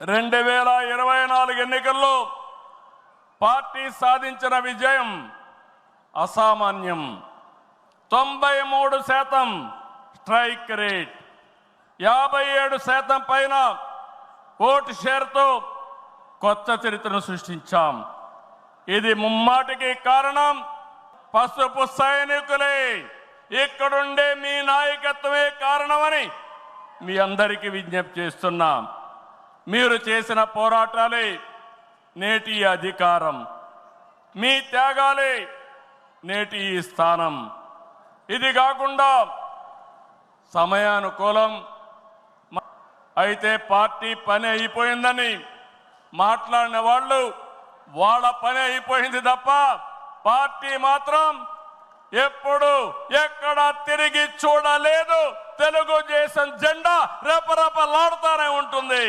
రెండు వేల ఇరవై నాలుగు ఎన్నికల్లో పార్టీ సాధించిన విజయం అసామాన్యం. తొంభై మూడు శాతం స్ట్రైక్ రేట్. యాభై ఏడు శాతం పైన ఓటు షేర్తో కొత్త చరిత్రను సృష్టించాం. ఇది ముమ్మాటికి కారణం పసుపు సైనికులే. ఇక్కడుండే మీ నాయకత్వమే కారణమని మీ అందరికీ విజ్ఞప్తి చేస్తున్నాం. మీరు చేసిన పోరాటాలే నేటి అధికారం. మీ త్యాగాలే నేటి ఈ స్థానం. ఇది కాకుండా సమయానుకూలం. అయితే పార్టీ పని అయిపోయిందని మాట్లాడిన వాళ్ళు వాళ్ళ పని అయిపోయింది తప్ప పార్టీ మాత్రం ఎప్పుడు ఎక్కడ తిరిగి చూడలేదు. తెలుగుదేశం జెండా రెపరెపలాడుతూనే ఉంటుంది.